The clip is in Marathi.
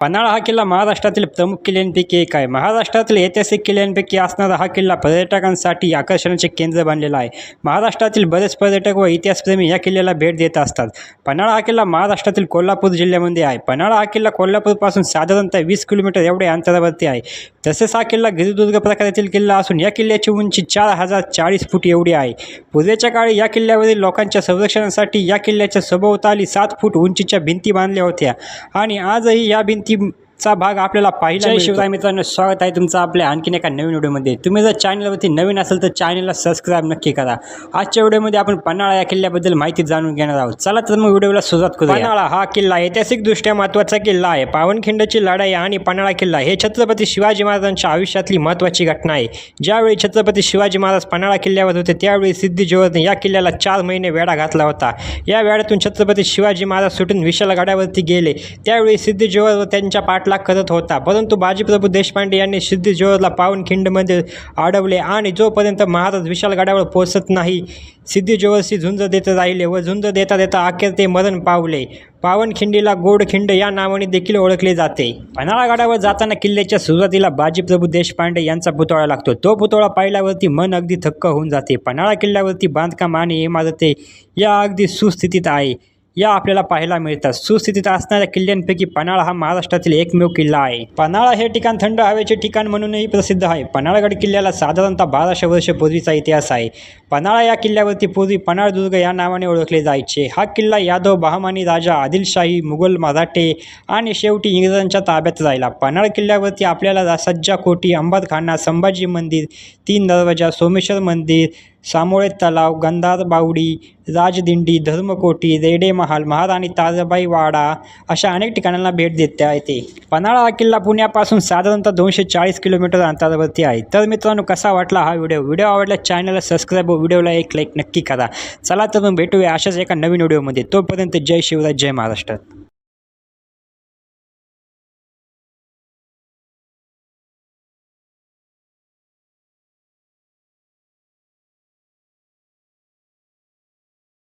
पन्हाळा हा किल्ला महाराष्ट्रातील प्रमुख किल्ल्यांपैकी एक आहे. महाराष्ट्रातील ऐतिहासिक किल्ल्यांपैकी असणारा हा किल्ला पर्यटकांसाठी आकर्षणाचे केंद्र बनलेला आहे. महाराष्ट्रातील बरेच पर्यटक व इतिहासप्रेमी या किल्ल्याला भेट देत असतात. पन्हाळा हा किल्ला महाराष्ट्रातील कोल्हापूर जिल्ह्यामध्ये आहे. पन्हाळा हा किल्ला कोल्हापूरपासून साधारणतः वीस किलोमीटर एवढ्या अंतरावरती आहे. तसेच हा किल्ला गिरिदुर्ग प्रकारातील किल्ला असून या किल्ल्याची उंची चार हजार चाळीस फूट एवढी आहे. पूर्वीच्या काळी या किल्ल्यावरील लोकांच्या संरक्षणासाठी या किल्ल्याच्या सभोवताली सात फूट उंचीच्या भिंती बांधल्या होत्या आणि आजही या भिंती भिंतीचा भाग आपल्याला पाहिजे मिळतो. शिवराय मित्रांनो स्वागत आहे तुमचं आपल्या आणखीन एका नवीन व्हिडिओमध्ये. तुम्ही जर चॅनलवरती नवीन असेल तर चॅनलला सबस्क्राईब नक्की करा. आजच्या व्हिडिओमध्ये आपण पन्हाळा या किल्ल्याबद्दल माहिती जाणून घेणार आहोत. चला तर मग व्हिडिओला सुरुवात करू पन्हाळा हा किल्ला ऐतिहासिकदृष्ट्या महत्त्वाचा किल्ला आहे. पावनखिंडची लढाई आणि पन्हाळा किल्ला हे छत्रपती शिवाजी महाराजांच्या आयुष्यातली महत्त्वाची घटना आहे. ज्यावेळी छत्रपती शिवाजी महाराज पन्हाळा किल्ल्यावर होते त्यावेळी सिद्धी जोहरने या किल्ल्याला चार महिने वेढा घातला होता. या वेळातून छत्रपती शिवाजी महाराज सुटून विशालगडावरती गेले. त्यावेळी सिद्धी जोहर व त्यांच्या पाठलाग करत होता. परंतु बाजीप्रभू देशपांडे यांनी सिद्धी जोहरला पावनखिंडमध्ये अडवले आणि जोपर्यंत महाराज विशालगडावर पोहोचत नाही सिद्धिजोहरशी झुंज देत राहिले व झुंज देता देता अखेर ते मरण पावले. पावनखिंडीला गोडखिंड या नावाने देखील ओळखले जाते. पन्हाळा गडावर जाताना किल्ल्याच्या सुरुवातीला बाजीप्रभू देशपांडे यांचा पुतळा लागतो. तो पुतळा पाहिल्यावरती मन अगदी थक्क होऊन जाते. पन्हाळा किल्ल्यावरती बांधकाम आणि इमारते या अगदी सुस्थितीत आहे. या आपल्याला पाहायला मिळतात. सुस्थितीत असणाऱ्या किल्ल्यांपैकी पन्हाळा हा महाराष्ट्रातील एकमेव किल्ला आहे. पन्हाळा हे ठिकाण थंड हवेचे ठिकाण म्हणूनही प्रसिद्ध आहे. पन्हाळगड किल्ल्याला साधारणतः बाराशे वर्ष पूर्वीचा इतिहास आहे. पन्हाळा या किल्ल्यावरती पूर्वी पन्हाळदुर्ग या नावाने ओळखले जायचे. हा किल्ला यादव बहामानी राजा आदिलशाही मुघल मराठे आणि शेवटी इंग्रजांच्या ताब्यात राहिला. पन्हाळ किल्ल्यावरती आपल्याला सज्जा कोटी अंबरखाना संभाजी मंदिर तीन दरवाजा सोमेश्वर मंदिर सामोळे तलाव गंधार बावडी राजदिंडी धर्मकोटी रेडे महाल महाराणी ताजबाई वाडा अशा अनेक ठिकाणांना भेट देता येते. पन्हाळा हा किल्ला पुण्यापासून साधारणतः दोनशे चाळीस किलोमीटर अंतरावरती आहे. तर मित्रांनो कसा वाटला हा व्हिडिओ? व्हिडिओ आवडला चॅनलला सबस्क्राईब व व्हिडिओला एक लाईक नक्की करा. चला तर मग भेटूया अशाच एका नवीन व्हिडिओमध्ये. तोपर्यंत जय शिवराज जय महाराष्ट्र.